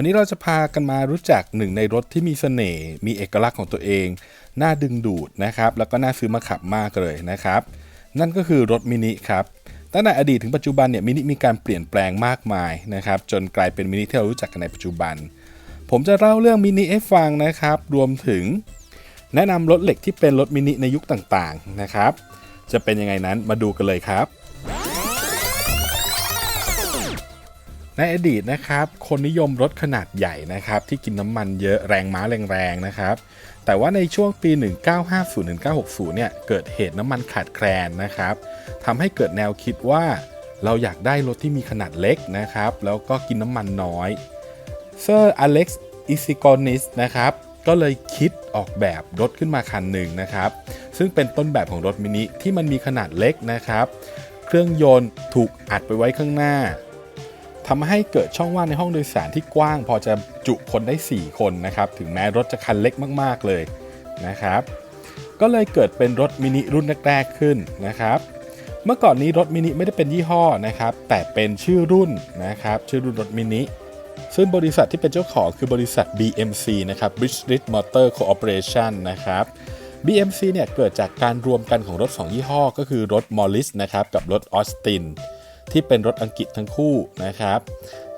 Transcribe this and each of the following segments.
วันนี้เราจะพากันมารู้จักหนึ่งในรถที่มีเสน่ห์มีเอกลักษณ์ของตัวเอง น่าดึงดูดนะครับ แล้วก็น่าซื้อมาขับมากเลยนะครับ นั่นก็คือรถมินิครับตั้งแต่อดีตถึงปัจจุบันเนี่ยมินิมีการเปลี่ยนแปลงมากมายนะครับจนกลายเป็นมินิที่เรารู้จักกันในปัจจุบัน ผมจะเล่าเรื่องมินิให้ฟังนะครับ รวมถึง แนะนำรถเหล็กที่เป็นรถมินิในยุคต่างๆนะครับ จะเป็นยังไงนั้นมาดูกันเลยครับ ในอดีตนะครับ คนนิยมรถขนาดใหญ่นะครับ ที่กินน้ำมันเยอะแรงม้าแรงๆนะครับ แต่ว่าในช่วงปี 1950-1960 เนี่ย เกิดเหตุน้ำมันขาดแคลนนะครับทำให้เกิดแนวคิดว่าเราอยากได้รถที่มีขนาดเล็กนะครับ แล้วก็กินน้ำมันน้อย เซอร์อเล็กซ์อิซิโกนิสนะครับ ก็เลยคิดออกแบบรถขึ้นมาคันหนึ่งนะครับ ซึ่งเป็นต้นแบบของรถมินิที่มันมีขนาดเล็กนะครับ เครื่องยนต์ถูกอัดไปไว้ข้างหน้า ทำให้เกิดช่องว่างในห้องโดยสารที่กว้าง พอจะจุคนได้ 4 คนนะครับ ถึงแม้รถจะคันเล็กมาก ๆ เลยนะครับ ก็เลยเกิดเป็นรถมินิรุ่นแรกๆขึ้นนะครับ เมื่อก่อนนี้รถมินิไม่ได้เป็นยี่ห้อนะครับ แต่เป็นชื่อรุ่นนะครับ ชื่อรุ่นรถมินิ ซึ่งบริษัทที่เป็นเจ้าของคือบริษัท BMC นะครับ British Motor Corporation นะครับ BMC เนี่ยเกิดจากการรวมกันของรถ 2 ยี่ห้อ ก็คือรถ Morris นะครับ กับรถ Austin ที่เป็นรถอังกฤษทั้งคู่นะครับ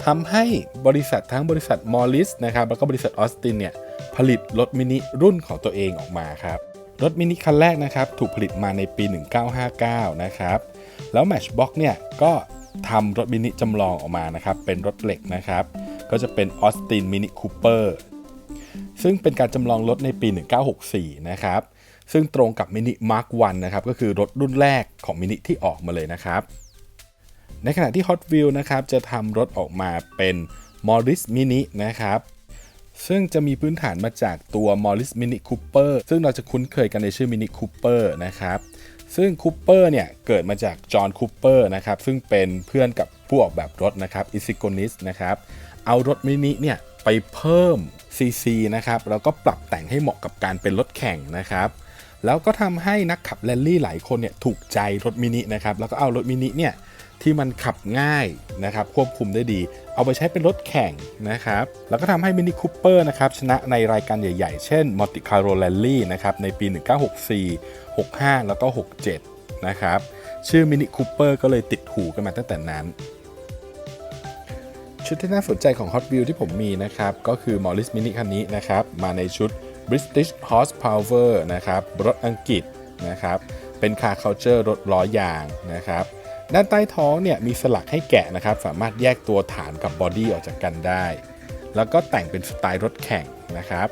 ทำให้บริษัททั้งบริษัท Morris นะครับแล้วก็บริษัท Austin เนี่ยผลิตรถมินิรุ่นของตัวเองออกมาครับรถมินิคันแรกนะครับถูกผลิตมาในปี 1959 นะครับ แล้ว Matchbox เนี่ยก็ทำรถมินิจำลองออกมานะครับ เป็นรถเหล็กนะครับ ก็จะเป็น Austin Mini Cooper ซึ่งเป็นการจำลองรถในปี 1964 นะครับ ซึ่งตรงกับ Mini Mark 1นะครับ ก็คือรถรุ่นแรกของมินิที่ออกมาเลยนะครับ ในขณะที่ Hot Wheels นะครับจะทำรถออกมาเป็น Morris Mini นะครับ ซึ่งจะมีพื้นฐานมาจากตัว Morris Mini Cooper ซึ่งเราจะคุ้นเคยกันในชื่อ Mini Cooper นะครับ ซึ่ง Cooper เนี่ยเกิดมาจากจอห์นคูเปอร์นะครับ ซึ่งเป็นเพื่อนกับผู้ออกแบบรถนะครับอิซิโกนิสนะครับ เอารถมินิเนี่ยไปเพิ่ม CC นะครับแล้วก็ปรับแต่งให้เหมาะกับการเป็นรถแข่งนะครับแล้วก็ทำให้นักขับแรลลี่หลายคนเนี่ยถูกใจรถมินินะครับแล้วก็เอารถมินิเนี่ย ที่มันขับง่ายนะครับควบคุมได้ดี เอาไปใช้เป็นรถแข่งนะครับ แล้วก็ทำให้มินิคูเปอร์นะครับชนะในรายการใหญ่ๆ เช่น Monte Carlo Rally นะครับในปี 1964 65 แล้วก็ 67 นะครับ ชื่อมินิคูเปอร์ก็เลยติดหูกันมาตั้งแต่นั้น ชุดที่น่าสนใจของ Hot Wheels ที่ผมมีนะครับ ก็คือ Morris Mini คันนี้นะครับ มาในชุด British Horsepower นะครับรถอังกฤษนะครับเป็นคาร์เคาเจอร์รถล้อยางนะครับ ด้านใต้ท้องเนี่ยมีสลักให้แกะนะครับ สามารถแยกตัวฐานกับบอดี้ออกจากกันได้ แล้วก็แต่งเป็นสไตล์รถแข่งนะครับ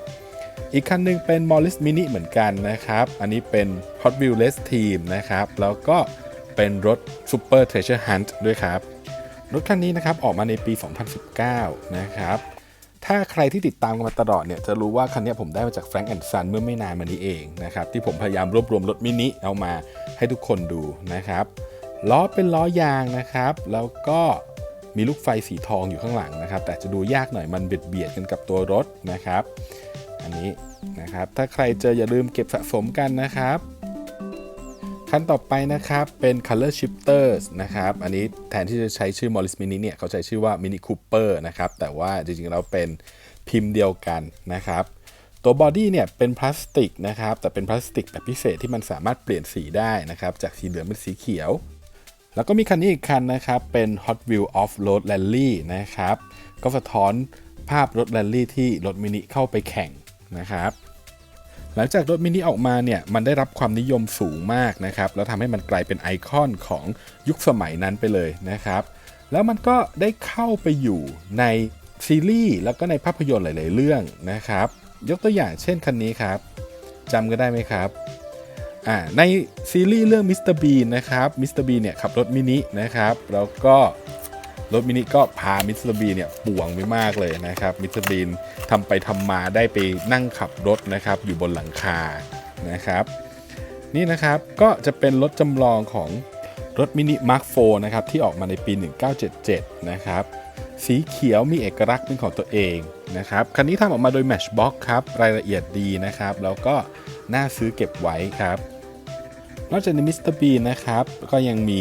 อีกคันหนึงเป็น Morris Mini เหมือนกันนะครับ อันนี้เป็น Hot Wheels Race Team นะครับ แล้วก็เป็นรถ Super Treasure Hunt ด้วยครับ รถคันนี้นะครับออกมาในปี 2019 นะครับ ถ้าใครที่ติดตามกันมาตลอดเนี่ยจะรู้ว่าคันนี้ผมได้มาจาก Frank and Son เมื่อไม่นานมานี้เองนะครับที่ผมพยายามรวบรวมรถมินิเอามาให้ทุกคนดูนะครับ ล้อเป็นล้อยางนะครับ แล้วก็มีลูกไฟสีทองอยู่ข้างหลังนะครับ แต่จะดูยากหน่อยมันเบียดเบียดกันกับตัวรถนะครับ อันนี้นะครับ ถ้าใครเจออย่าลืมเก็บสะสมกันนะครับขั้นต่อไปนะครับ เป็น color shifters นะครับ อันนี้แทนที่จะใช้ชื่อ Morris Mini เนี่ย เขาใช้ชื่อว่า Mini Cooper นะครับ แต่ว่าจริงๆแล้วเป็นพิมพ์เดียวกันนะครับ ตัวบอดี้เนี่ยเป็นพลาสติกนะครับ แต่เป็นพลาสติกแบบพิเศษที่มันสามารถเปลี่ยนสีได้นะครับ จากสีเหลืองเป็นสีเขียว แล้วก็มีคันนี้อีกคันนะครับ เป็น Hot Wheel Off Road Rally นะครับ ก็สะท้อนภาพรถแรลลี่ที่รถมินิเข้าไปแข่งนะครับ หลังจากรถมินิออกมาเนี่ย มันได้รับความนิยมสูงมากนะครับ แล้วทำให้มันกลายเป็นไอคอนของยุคสมัยนั้นไปเลยนะครับ แล้วมันก็ได้เข้าไปอยู่ในซีรีส์แล้วก็ในภาพยนตร์หลาย ๆ เรื่องนะครับ ยกตัวอย่างเช่นคันนี้ครับจำก็ได้ไหมครับ อ่าในซีรีส์เรื่องมิสเตอร์บีนนะครับมิสเตอร์บีเนี่ยขับรถมินินะครับแล้วก็รถมินิก็พามิสเตอร์บีเนี่ยป่วงไปมากเลยนะครับมิสเตอร์บีนทำไปทำมาได้ไปนั่งขับรถนะครับอยู่บนหลังคานะครับ นี่นะครับก็จะเป็นรถจำลองของรถมินิมาร์คโฟนะครับที่ออกมาในปี 1977 นะครับ สีเขียวมีเอกลักษณ์เป็นของตัวเองนะครับคันนี้ทำออกมาโดย Matchbox ครับ รายละเอียดดีนะครับ แล้วก็ น่าซื้อเก็บไว้ครับ นอกจากในมิสเตอร์บีนะครับ ก็ยังมี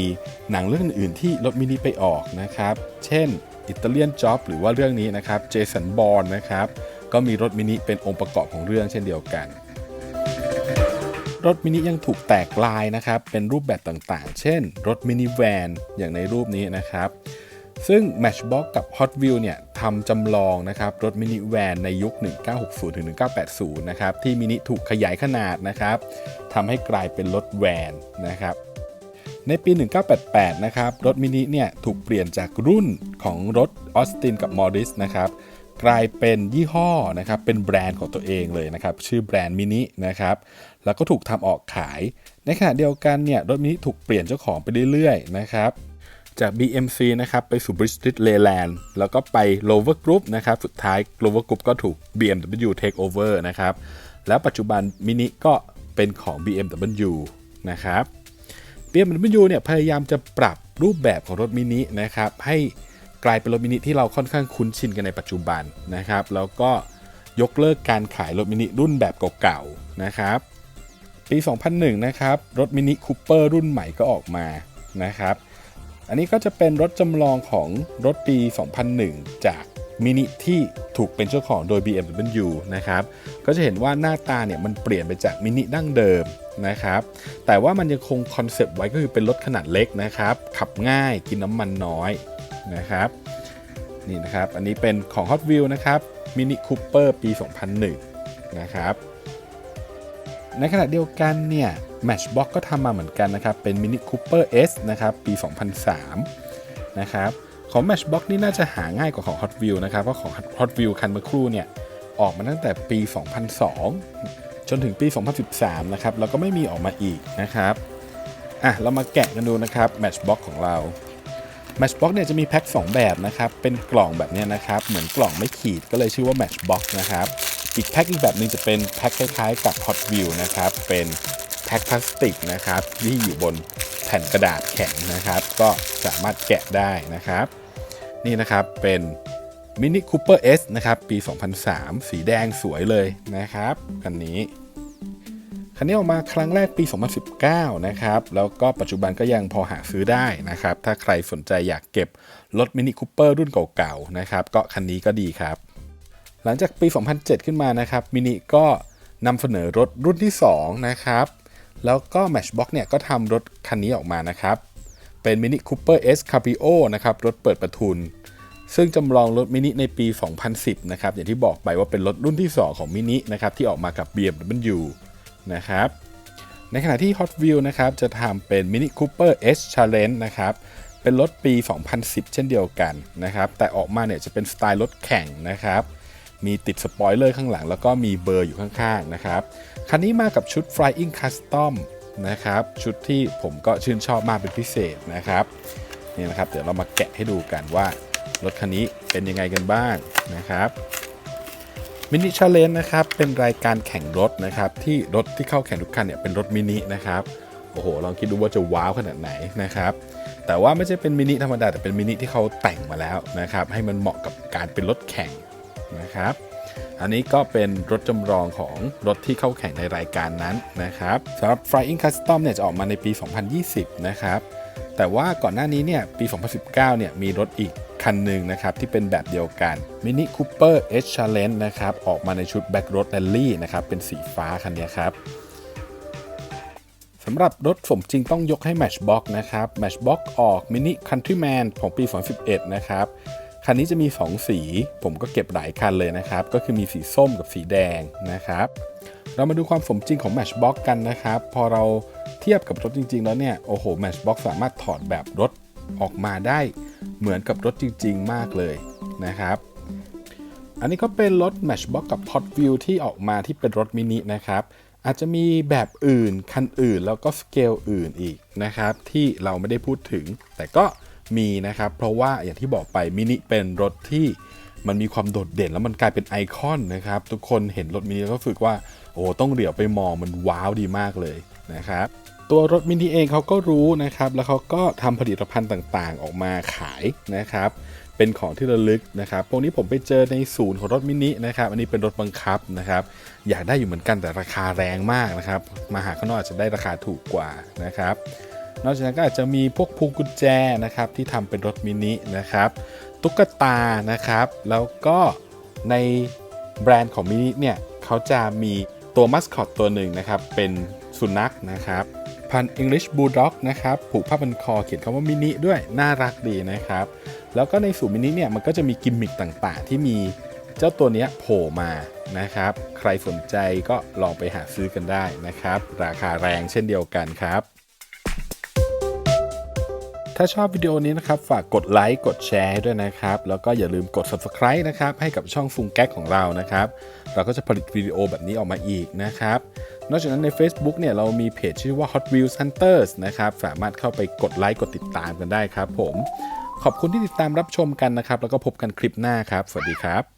หนังเรื่องอื่นๆที่รถมินิไปออกนะครับ เช่นอิตาเลียนจ็อบหรือว่าเรื่องนี้นะครับเจสันบอลนะครับ ก็มีรถมินิเป็นองค์ประกอบของเรื่องเช่นเดียวกันรถมินิยังถูกแตกลายนะครับ เป็นรูปแบบต่างๆ เช่น รถมินิแวนอย่างในรูปนี้นะครับ ซึ่ง Matchbox กับ Hot Wheel เนี่ยทำจำลองนะครับรถมินิแวนในยุค 1960-1980 นะครับที่มินิถูกขยายขนาดนะครับทำให้กลายเป็นรถแวนนะครับในปี 1988 นะครับรถมินิเนี่ยถูกเปลี่ยนจากรุ่นของรถออสตินกับมอริสนะครับกลายเป็นยี่ห้อนะครับเป็นแบรนด์ของตัวเองเลยนะครับชื่อแบรนด์มินินะครับแล้วก็ถูกทำออกขาย ในขณะเดียวกันเนี่ยรถมินิถูกเปลี่ยนเจ้าของไปเรื่อยๆนะครับ จาก BMC นะครับไปสู่ British Leyland แล้วก็ไป Lover Group นะครับสุดท้าย Lover Group ก็ถูก BMW take over นะครับแล้วปัจจุบันมินิก็เป็นของ BMW นะครับ BMW เนี่ยพยายามจะปรับรูปแบบของรถมินินะครับให้กลายเป็นรถมินิที่เราค่อนข้างคุ้นชินกันในปัจจุบันนะครับ แล้วก็ยกเลิกการขายรถมินิรุ่นแบบเก่าๆนะครับ ปี 2001 นะครับ รถมินิคูเปอร์รุ่นใหม่ก็ออกมานะครับ อันนี้ก็จะเป็นรถจำลองของรถปี 2001 จากมินิที่ถูกเป็นเจ้าของโดย BMW นะครับ ก็จะเห็นว่าหน้าตาเนี่ยมันเปลี่ยนไปจากมินิดั้งเดิมนะครับ แต่ว่ามันยังคงคอนเซปต์ไว้ก็คือเป็นรถขนาดเล็กนะครับ ขับง่ายกินน้ำมันน้อยนะครับนี่นะครับ อันนี้เป็นของ Hot Wheels นะครับมินิคูเปอร์ปี 2001 นะครับ ในขณะเดียวกันเนี่ย Matchbox ก็ทำมาเหมือนกันนะครับ เป็น Mini Cooper S นะครับ ปี 2003 นะครับ ของ Matchbox นี่น่าจะหาง่ายกว่าของ Hot Wheels นะครับ เพราะของ Hot Wheels คันเมื่อครู่เนี่ย ออกมาตั้งแต่ปี 2002 จนถึงปี 2013 นะครับ แล้วก็ไม่มีออกมาอีกนะครับ อะ เรามาแกะกันดูนะครับ Matchbox ของเรา Matchbox เนี่ยจะมีแพ็ค2แบบนะครับ เป็นกล่องแบบนี้นะครับ เหมือนกล่องไม่ขีดก็เลยชื่อว่า Matchbox นะครับ อีกแพ็คอีกแบบหนึงจะเป็นแพ็คคล้ายๆ กับ Hot Wheel นะครับ เป็นแพ็คพลาสติกนะครับที่อยู่บนแผ่นกระดาษแข็งนะครับ ก็สามารถแกะได้นะครับ นี่นะครับเป็น Mini Cooper S นะครับปี 2003 สีแดงสวยเลยนะครับคันนี้คันนี้ออกมาครั้งแรกปี 2019 นะครับ แล้วก็ปัจจุบันก็ยังพอหาซื้อได้นะครับ ถ้าใครสนใจอยากเก็บรถมินิคูเปอร์รุ่นเก่าๆนะครับ ก็คันนี้ก็ดีครับ หลังจากปี 2007 ขึ้นมานะครับมินิก็นำเสนอรถรุ่นที่ 2 นะครับ แล้วก็ Matchbox เนี่ยก็ทำรถคันนี้ออกมานะครับ เป็น Mini Cooper S Cabrio นะครับ รถเปิดประทุน ซึ่งจำลองรถมินิในปี 2010 นะครับ อย่างที่บอกไปว่าเป็นรถรุ่นที่ 2 ของมินินะครับ ที่ออกมากับ BMW นะครับ ในขณะที่ Hot Wheels นะครับ จะทำเป็น Mini Cooper S Challenge นะครับ เป็นรถปี 2010 เช่นเดียวกันนะครับ แต่ออกมาเนี่ยจะเป็นสไตล์รถแข่งนะครับ มีติดสปอยเลอร์ข้างหลัง แล้วก็มีเบอร์อยู่ข้างๆนะครับ คันนี้มากับชุด Flying Custom นะครับ ชุดที่ผมก็ชื่นชอบมากเป็นพิเศษนะครับนี่นะครับ เดี๋ยวเรามาแกะให้ดูกันว่ารถคันนี้เป็นยังไงกันบ้างนะครับมินิชาเลนนะครับ เป็นรายการแข่งรถนะครับ ที่รถที่เข้าแข่งทุกคันเนี่ยเป็นรถมินินะครับ โอ้โห ลองคิดดูว่าจะว้าวขนาดไหนนะครับ แต่ว่าไม่ใช่เป็นมินิธรรมดาแต่เป็นมินิที่เขาแต่งมาแล้วนะครับ ให้มันเหมาะกับการเป็นรถแข่ง นะครับ อันนี้ก็เป็นรถจำลองของรถที่เข้าแข่งในรายการนั้นนะครับสำหรับ Flying Custom เนี่ยจะออกมาในปี 2020 นะครับแต่ว่าก่อนหน้านี้เนี่ยปี 2019 เนี่ยมีรถอีกคันหนึ่งนะครับที่เป็นแบบเดียวกัน Mini Cooper H Challenge นะครับออกมาในชุด Back Road Rally นะครับเป็นสีฟ้าคันนี้ครับสำหรับรถสมจริงต้องยกให้ Matchbox นะครับ Matchbox ออก Mini Countryman ของปี 2011 นะครับ คันนี้จะมี 2 สี ผมก็เก็บหลายคันเลยนะครับ ก็คือมีสีส้มกับสีแดงนะครับ เรามาดูความสมจริงของ Matchbox กันนะครับ พอเราเทียบกับรถจริง ๆ แล้วเนี่ย โอ้โห Matchbox สามารถถอดแบบรถออกมาได้เหมือนกับรถจริง ๆ มากเลยนะครับ อันนี้ก็เป็นรถ Matchbox กับ Hot Wheels ที่ออกมาที่เป็นรถมินินะครับ อาจจะมีแบบอื่น คันอื่นแล้วก็สเกลอื่นอีกนะครับ ที่เราไม่ได้พูดถึง แต่ก็ มีนะครับ เพราะว่าอย่างที่บอกไปมินิเป็นรถที่มันมีความโดดเด่นแล้วมันกลายเป็นไอคอนนะครับ ทุกคนเห็นรถมินิก็รู้สึกว่า โอ้ต้องเหลียวไปมองมันว้าวดีมากเลยนะครับ ตัวรถมินิเองเขาก็รู้นะครับ แล้วเขาก็ทำผลิตภัณฑ์ต่างๆ ออกมาขายนะครับ เป็นของที่ระลึกนะครับพวกนี้ผมไปเจอในศูนย์ของรถมินินะครับ อันนี้เป็นรถบังคับนะครับ อยากได้อยู่เหมือนกันแต่ราคาแรงมากนะครับ มาหาข้างนอกอาจจะได้ราคาถูกกว่านะครับ นอกจากนั้นก็อาจจะมีพวกพวงกุญแจนะครับที่ทำเป็นรถมินินะครับตุ๊กตานะครับ แล้วก็ในแบรนด์ของมินิเนี่ยเขาจะมีตัวมัสคอตตัวหนึ่งนะครับ เป็นสุนัขนะครับ พันธุ์ English Bulldog นะครับผูกผ้าพันคอเขียนคำว่ามินิด้วยน่ารักดีนะครับ แล้วก็ในสูตรมินิเนี่ยมันก็จะมีกิมมิคต่างๆ ที่มีเจ้าตัวเนี้ยโผล่มานะครับ ใครสนใจก็ลองไปหาซื้อกันได้นะครับ ราคาแรงเช่นเดียวกันครับ ถ้าชอบวิดีโอนี้นะครับ ฝากกดไลค์กดแชร์ด้วยนะครับ แล้วก็อย่าลืมกด subscribe นะครับ ให้กับช่องฟุงแก๊กของเรานะครับ เราก็จะผลิตวิดีโอแบบนี้ออกมาอีกนะครับ นอกจากนั้นใน Facebook เนี่ยเรามีเพจชื่อว่า Hot Wheels Hunters นะครับ สามารถเข้าไปกดไลค์กดติดตามกันได้ครับ ผม ขอบคุณที่ติดตามรับชมกันนะครับ แล้วก็พบกันคลิปหน้าครับ สวัสดีครับ